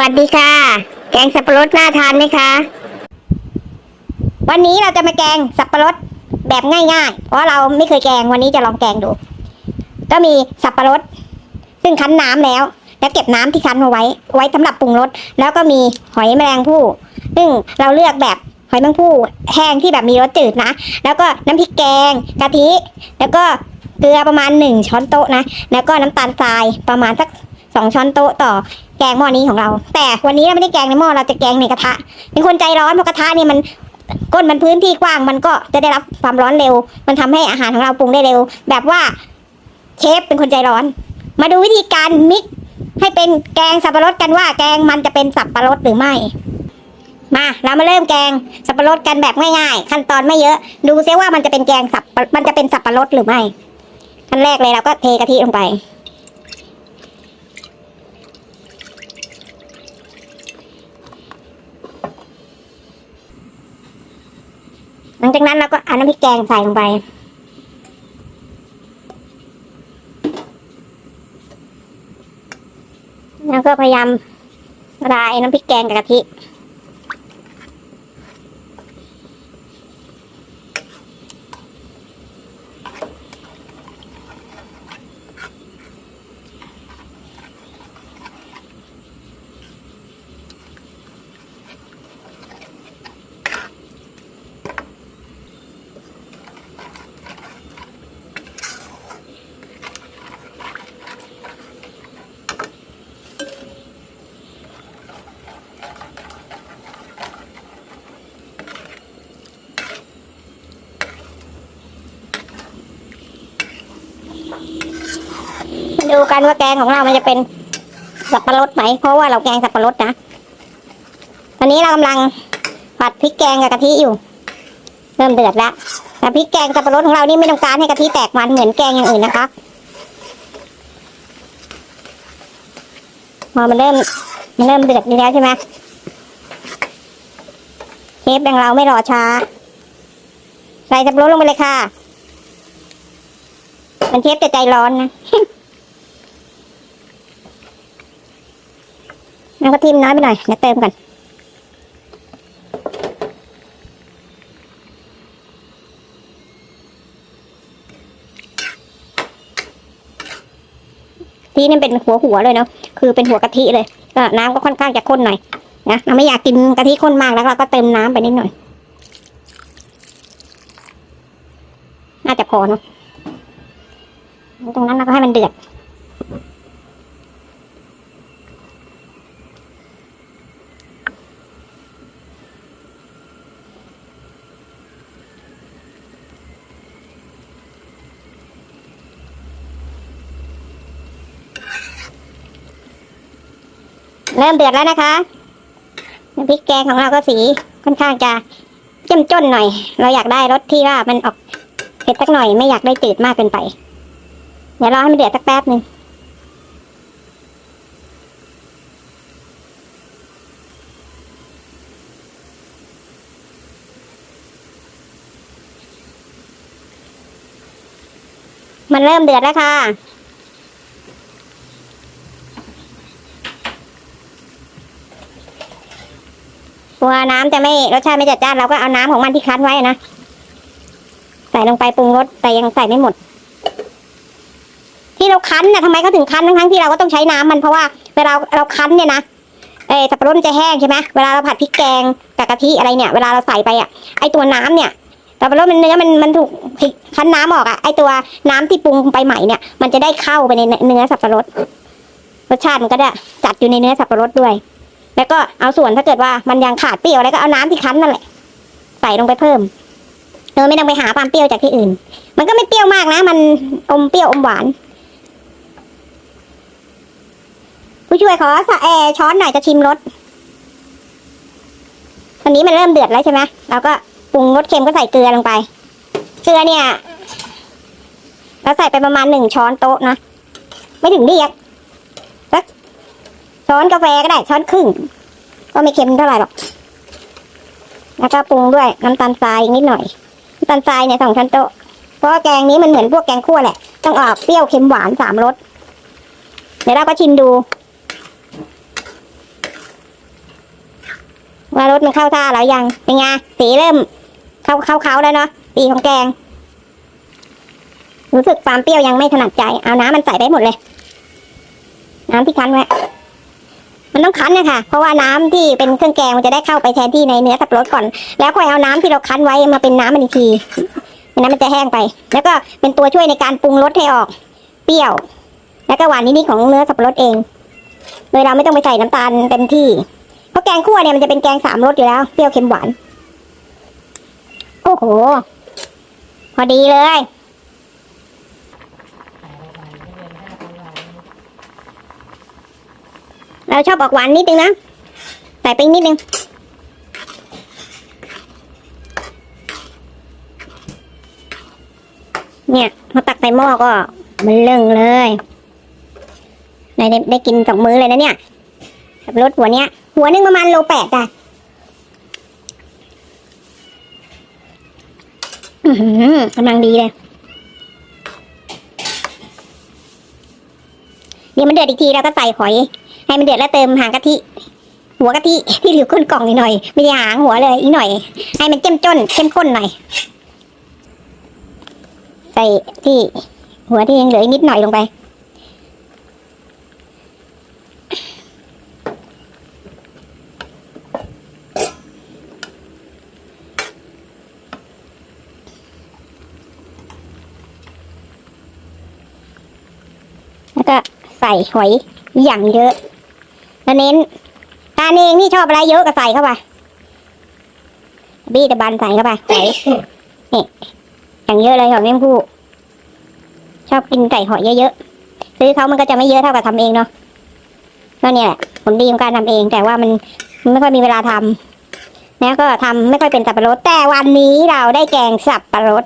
วัสดีค่ะ แกงสับปะรดน่าทานไหมคะ วันนี้เราจะมาแกงสับปะรดแบบง่ายๆ เพราะเราไม่เคยแกงวันนี้จะลองแกงดู ก็มีสับปะรด ซึ่งคั้นน้ำแล้ว แล้วเก็บน้ำที่คั้นเอาไว้ ไว้สำหรับปรุงรสแล้วก็มีหอยแมลงภู่ซึ่งเราเลือกแบบหอยแมลงภู่แห้งที่แบบมีรสจืดนะ แล้วก็น้ำพริกแกงกะทิ แล้วก็เกลือประมาณหนึ่งช้อนโต๊ะนะ แล้วก็น้ำตาลทรายประมาณสักสองช้อนโต๊ะต่อ กงหม้อนี้ของเรา แต่วันนี้เราไม่ได้แกงในหม้อเราจะแกงในกระทะ เป็นคนใจร้อนเพราะกระทะนี่มันก้นมันพื้นที่กว้างมันก็จะได้รับความร้อนเร็ว มันทำให้อาหารของเราปรุงได้เร็ว แบบว่าเชฟเป็นคนใจร้อน มาดูวิธีการมิกให้เป็นแกงสับปะรดกันว่าแกงมันจะเป็นสับปะรดหรือไม่ มาเรามาเริ่มแกงสับปะรดกันแบบง่ายๆ ขั้นตอนไม่เยอะ ดูซิว่ามันจะเป็นแกงสับมันจะเป็นสับปะรดหรือไม่ขั้นแรกเลยเราก็เทกะทิลงไป หลังจากนั้นเราก็เอาน้ำพริกแกงใส่ลงไป แล้วก็พยายามละลายน้ำพริกแกงกับกะทิ มาดูกันว่าแกงของเรามันจะเป็นสับปะรดไหม เพราะว่าเราแกงสับปะรดนะ ตอนนี้เรากำลังผัดพริกแกงกับกะทิอยู่ เริ่มเดือดแล้วแต่พริกแกงสับปะรดของเรานี่ไม่ต้องการให้กะทิแตกมันเหมือนแกงอย่างอื่นนะคะพอมันเริ่มมันเริ่มเดือดนี่แล้วใช่ไหมเชฟอย่างเราไม่รอช้า ใส่สับปะรดลงไปเลยค่ะ มันเชฟจะใจร้อนนะน้ำกระทิมน้อยไปหน่อยเดี๋ยวเติมกันที่นี่เป็นหัวหัวเลยเนาะคือเป็นหัวกะทิเลยก็น้ำก็ค่อนข้างจะข้นหน่อยนะเราไม่อยากกินกะทิข้นมากแล้วเราก็เติมน้ำไปนิดหน่อย น่าจะพอเนาะ ตรงนั้นเราก็ให้มันเดือด เริ่มเดือดแล้วนะคะน้ำพริกแกงของเราก็สีค่อนข้างจะเจ้มจ้นหน่อย เราอยากได้รสที่ว่ามันออกเผ็ดสักหน่อยไม่อยากได้จืดมากเกินไป เดี๋ยวรอให้มันเดือดสักแป๊บหนึ่งมันเริ่มเดือดแล้วค่ะ กลัวน้ำจะไม่รสชาติไม่จัดจ้านเราก็เอาน้ำของมันที่คั้นไว้นะ ใส่ลงไปปรุงรสแต่ยังใส่ไม่หมด ที่เราคั้นนะทำไมเขาถึงคั้นทั้งๆที่เราก็ต้องใช้น้ำมันเพราะว่าเวลาเราคั้นเนี่ยนะเออสับปะรดมันจะแห้งใช่ไหมเวลาเราผัดพริกแกงกับกะทิอะไรเนี่ย เวลาเราใส่ไปอะไอตัวน้ำเนี่ยสับปะรดมันเนื้อมันมันถูกคั้นน้ำออกอะไอตัวน้ำที่ปรุงไปใหม่เนี่ย มันจะได้เข้าไปในเนื้อสับปะรดรสชาติมันก็ได้จัดอยู่ในเนื้อสับปะรดด้วย แล้วก็เอาส่วนถ้าเกิดว่ามันยังขาดเปรี้ยวอะไรก็เอาน้ำที่คั้นนั่นแหละ ใส่ลงไปเพิ่มเออไม่ต้องไปหาความเปรี้ยวจากที่อื่น มันก็ไม่เปรี้ยวมากนะ มันอมเปรี้ยวอมหวาน ผู้ช่วยขอสะแอร์ช้อนหน่อยจะชิมรสตอนนี้มันเริ่มเดือดแล้วใช่ไหมเราก็ปรุงรสเค็มก็ใส่เกลือลงไป เกลือเนี่ยเราใส่ไปประมาณหนึ่งช้อนโต๊ะนะไม่ถึงเรียกสักช้อนกาแฟก็ได้ ช้อนครึ่ง ก็ไม่เค็มเท่าไหร่หรอก แล้วก็ปรุงด้วยน้ำตาลทรายนิดหน่อยน้ำตาลทรายเนี่ยสองช้อนโต๊ะเพราะแกงนี้มันเหมือนพวกแกงคั่วแหละ ต้องออกเปรี้ยวเค็มหวานสามรสเดี๋ยวเราก็ชิมดู ว่ารสมันเข้าท่าแล้วยังเป็นไงสีเริ่ม เข้าเข้าเขาแล้วเนาะสีของแกง รู้สึกความเปรี้ยวยังไม่ถนัดใจเอาน้ำมันใส่ไปหมดเลย น้ำที่คั้นไว้มันต้องคั้นนะคะเพราะว่าน้ำที่เป็นเครื่องแกงมันจะได้เข้าไปแทนที่ในเนื้อสับปะรดก่อน แล้วค่อยเอาน้ำที่เราคั้นไว้มาเป็นน้ำมันอีกทีไม่นั้นมันจะแห้งไป แล้วก็เป็นตัวช่วยในการปรุงรสให้ออก เปรี้ยว แล้วก็หวานนิดๆของเนื้อสับปะรดเอง โดยเราไม่ต้องไปใส่น้ำตาลเต็มที่ แกงคั่วเนี่ยมันจะเป็นแกงสามรสอยู่แล้ว เปรี้ยวเค็มหวาน โอ้โห พอดีเลย เราชอบออกหวานนิดนึงนะ ใส่ไปนิดนึงเนี่ยพอตักใส่หม้อก็มันเรื่องเลยได้ได้ได้กินสองมื้อเลยนะเนี่ยสับรดหัวเนี้ย หัวหนึ่งประมาณโลแปดอะอื้อหือกำลังดีเลย เดี๋ยวมันเดือดอีกทีเราก็ใส่หอย ให้มันเดือดแล้วเติมหางกะทิ หัวกะทิที่อยู่ก้นกล่องหน่อย ไม่ใช่หางหัวเลยอีกหน่อย ให้มันเจ้มจนเข้มข้นหน่อย ใส่ที่หัวที่ยังเหลืออีกนิดหน่อยลงไป แล้วก็ใส่หอยอย่างเยอะแล้วเน้นทาเองนี่ชอบอะไรเยอะก็ใส่เข้าไปบี้ตะบันใส่เข้าไปหอยนี่อย่างเยอะเลยหอยแมงผู้ชอบกินไก่หอยเยอะๆซื้อเขามันก็จะไม่เยอะเท่ากับทำเองเนาะก็เนี่ยแหละผลดีของการทำเอง แต่ว่ามันไม่ค่อยมีเวลาทำแล้วก็ทำไม่ค่อยเป็นสับปะรด แต่วันนี้เราได้แกงสับปะรด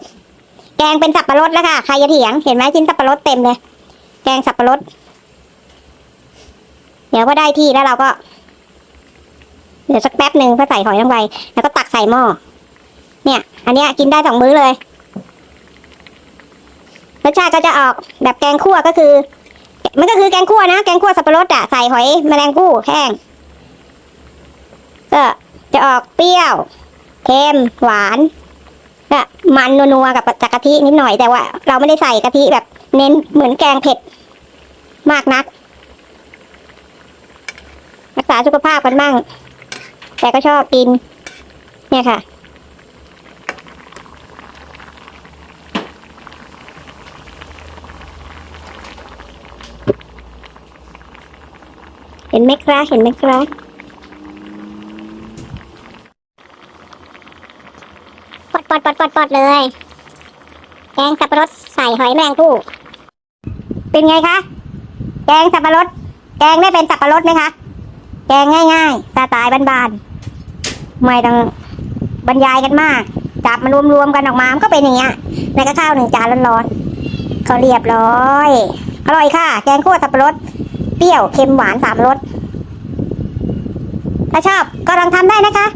แกงเป็นสับปะรดแล้วค่ะใครจะเถียงเห็นไหมชิ้นสับปะรดเต็มเลย กงสับปะรด เดี๋ยวพอได้ที่แล้วเราก็ เดี๋ยวสักแป๊บหนึ่งเพื่อใส่หอยลงไปแล้วก็ตักใส่หม้อ เนี่ย อันเนี้ยกินได้สองมื้อเลย รสชาติก็จะออกแบบแกงคั่วก็คือ มันก็คือแกงคั่วนะ แกงคั่วสับปะรดอะใส่หอยแมลงภู่แห้ง ก็จะออกเปรี้ยวเค็มหวานก็มันนัวๆกับจากกะทินิดหน่อยแต่ว่า เราไม่ได้ใส่กะทิแบบเน้นเหมือนแกงเผ็ด มากนัก รักษาสุขภาพกันบ้าง แต่ก็ชอบกิน เนี่ยค่ะ เห็นไหมครับเห็นไหมครับปอดปอดปอดปอดปอดเลยแกงสับปะรดใส่หอยแมลงภู่เป็นไงคะ แกงสับปะรด แกงได้เป็นสับปะรดไหมคะ แกงง่ายๆสไตล์บ้านๆไม่ต้องบรรยายกันมาก จับมันรวมๆกันออกมา มันก็เป็นอย่างเงี้ย ในกระข้าวหนึ่งจานร้อนๆก็เรียบร้อย อร่อยค่ะ แกงคั่วสับปะรด เปรี้ยว เค็ม หวานสามรส ถ้าชอบก็ลองทำได้นะคะ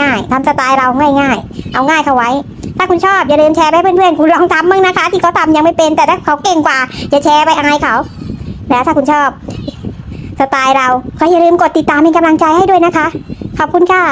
ง่ายๆทำสไตล์เราง่าย ๆ เอาง่ายเข้าไว้ ถ้าคุณชอบอย่าลืมแชร์ไปให้เพื่อนๆ คุณลองทำบ้างนะคะ ที่เขาทำยังไม่เป็น แต่ถ้าเขาเก่งกว่าจะแชร์ไปอายเขา แล้วถ้าคุณชอบ สไตล์เราก็อย่าลืมกดติดตามเป็นกำลังใจให้ด้วยนะคะ ขอบคุณค่ะ